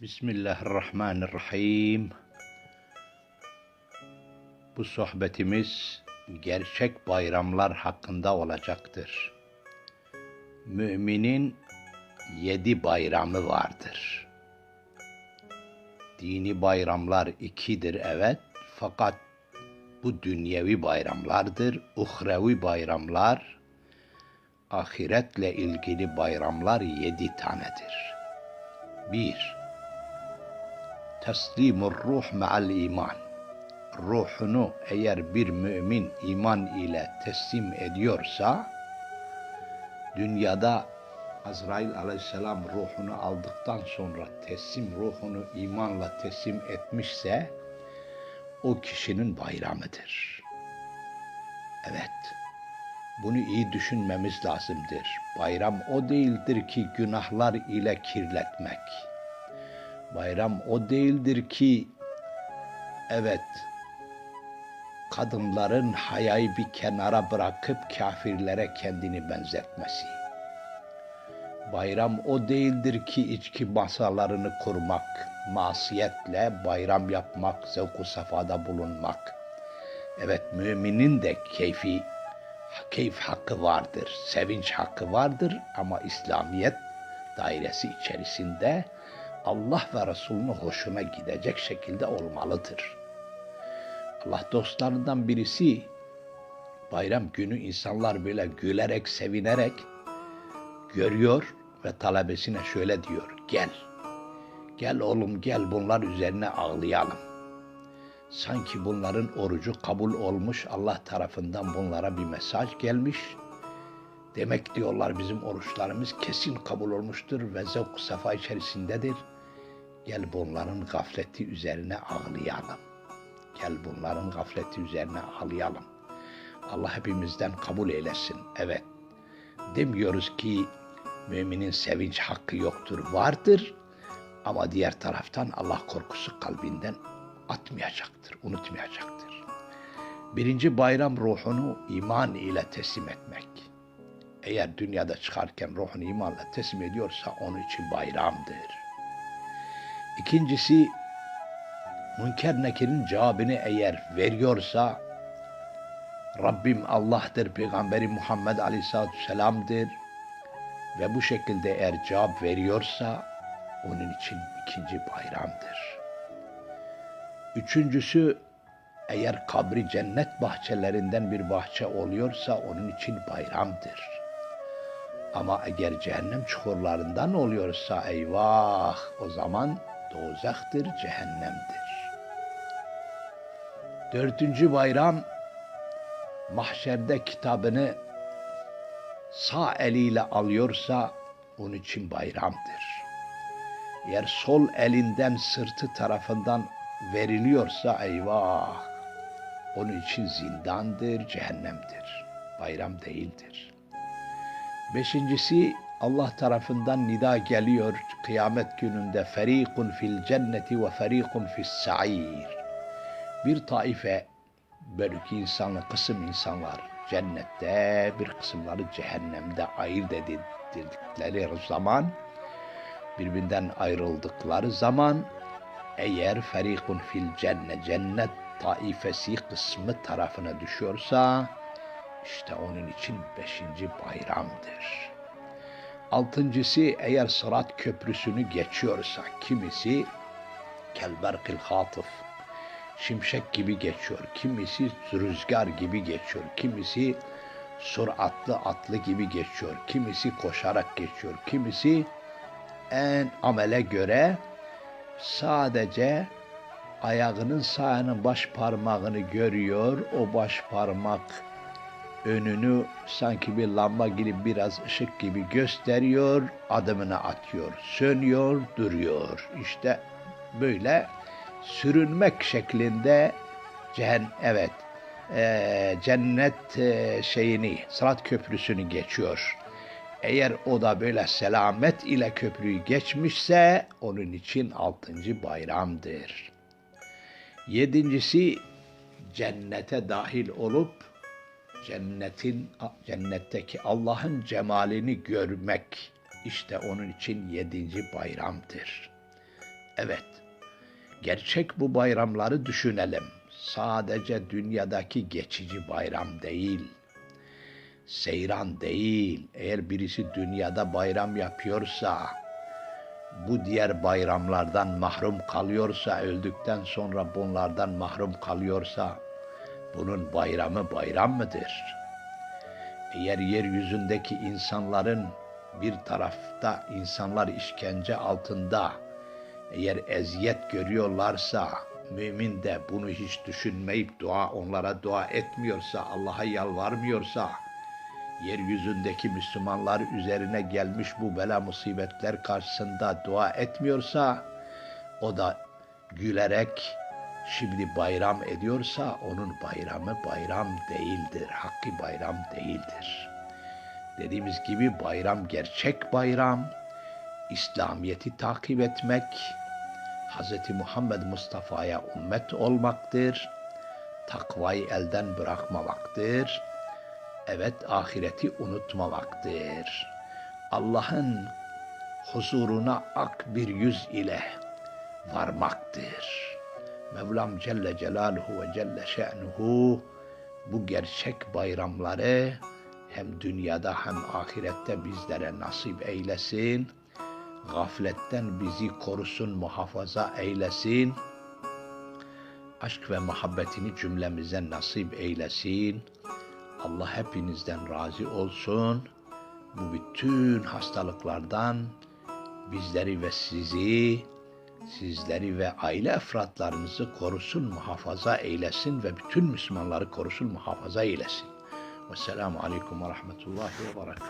Bismillahirrahmanirrahim. Bu sohbetimiz gerçek bayramlar hakkında olacaktır. Müminin yedi bayramı vardır. Dini bayramlar ikidir evet fakat bu dünyevi bayramlardır. Uhrevi bayramlar, ahiretle ilgili bayramlar yedi tanedir. Bir, teslimur ruh ma'al iman. Ruhunu eğer bir mümin iman ile teslim ediyorsa, dünyada Azrail aleyhisselam ruhunu aldıktan sonra teslim ruhunu imanla teslim etmişse, o kişinin bayramıdır. Evet, bunu iyi düşünmemiz lazımdır. Bayram o değildir ki günahlar ile kirletmek. Bayram o değildir ki evet kadınların hayayı bir kenara bırakıp kafirlere kendini benzetmesi. Bayram o değildir ki içki masalarını kurmak, masiyetle bayram yapmak, zevku safada bulunmak. Evet müminin de keyfi, keyif hakkı vardır, sevinç hakkı vardır ama İslamiyet dairesi içerisinde Allah ve Resulünün hoşuna gidecek şekilde olmalıdır. Allah dostlarından birisi bayram günü insanlar böyle gülerek, sevinerek görüyor ve talebesine şöyle diyor. Gel, gel oğlum gel bunlar üzerine ağlayalım. Sanki bunların orucu kabul olmuş, Allah tarafından bunlara bir mesaj gelmiş. Demek diyorlar bizim oruçlarımız kesin kabul olmuştur ve zevk safa içerisindedir. Gel bunların gafleti üzerine ağlayalım. Gel bunların gafleti üzerine ağlayalım. Allah hepimizden kabul eylesin. Evet. Demiyoruz ki müminin sevinç hakkı yoktur. Vardır. Ama diğer taraftan Allah korkusu kalbinden atmayacaktır, unutmayacaktır. Birinci bayram ruhunu iman ile teslim etmek. Eğer dünyada çıkarken ruhunu imanla teslim ediyorsa onun için bayramdır. İkincisi Münker Nekir'in cevabını eğer veriyorsa Rabbim Allah'tır, Peygamberi Muhammed Aleyhisselatü Vesselam'dır ve bu şekilde eğer cevap veriyorsa onun için ikinci bayramdır. Üçüncüsü eğer kabri cennet bahçelerinden bir bahçe oluyorsa onun için bayramdır. Ama eğer cehennem çukurlarından oluyorsa eyvah o zaman dozaktır, cehennemdir. Dördüncü bayram mahşerde kitabını sağ eliyle alıyorsa onun için bayramdır. Eğer sol elinden sırtı tarafından veriliyorsa eyvah onun için zindandır, cehennemdir. Bayram değildir. Beşincisi Allah tarafından nida geliyor kıyamet gününde ferikun fil cenneti ve ferikun fis sa'ir. Bir taife bölük insanlı kısım insanlar cennette bir kısımları cehennemde ayırt edildikleri zaman birbirinden ayrıldıkları zaman eğer ferikun fil cennet cennet taifesi kısmı tarafına düşüyorsa işte onun için beşinci bayramdır. Altıncısı eğer sırat köprüsünü geçiyorsa kimisi kelberkil hatıf şimşek gibi geçiyor. Kimisi rüzgar gibi geçiyor. Kimisi suratlı atlı gibi geçiyor. Kimisi koşarak geçiyor. Kimisi en amele göre sadece ayağının sağının baş parmağını görüyor. O baş parmak önünü sanki bir lamba gibi biraz ışık gibi gösteriyor. Adımını atıyor. Sönüyor, duruyor. İşte böyle sürünmek şeklinde cehen evet e, cennet e, şeyini Sırat Köprüsü'nü geçiyor. Eğer o da böyle selamet ile köprüyü geçmişse onun için altıncı bayramdır. Yedincisi cennete dahil olup cennetin cennetteki Allah'ın cemalini görmek işte onun için yedinci bayramdır. Evet, gerçek bu bayramları düşünelim. Sadece dünyadaki geçici bayram değil, seyran değil. Eğer birisi dünyada bayram yapıyorsa, bu diğer bayramlardan mahrum kalıyorsa, öldükten sonra bunlardan mahrum kalıyorsa, bunun bayramı bayram mıdır? Eğer yeryüzündeki insanların bir tarafta insanlar işkence altında, eğer eziyet görüyorlarsa, mümin de bunu hiç düşünmeyip dua onlara dua etmiyorsa, Allah'a yalvarmıyorsa, yeryüzündeki Müslümanlar üzerine gelmiş bu bela musibetler karşısında dua etmiyorsa, o da gülerek şimdi bayram ediyorsa onun bayramı bayram değildir. Hakkı bayram değildir. Dediğimiz gibi bayram gerçek bayram. İslamiyeti takip etmek, Hz. Muhammed Mustafa'ya ümmet olmaktır. Takvayı elden bırakmamaktır. Evet ahireti unutmamaktır. Allah'ın huzuruna ak bir yüz ile varmaktır. Mevlam Celle Celaluhu ve Celle Şe'nuhu bu gerçek bayramları hem dünyada hem ahirette bizlere nasip eylesin. Gafletten bizi korusun, muhafaza eylesin. Aşk ve muhabbetini cümlemize nasip eylesin. Allah hepinizden razı olsun. Bu bütün hastalıklardan bizleri ve sizi, sizleri ve aile efratlarınızı korusun, muhafaza eylesin ve bütün Müslümanları korusun, muhafaza eylesin. Vesselamu Aleyküm ve Rahmetullahi ve Berekatuhu.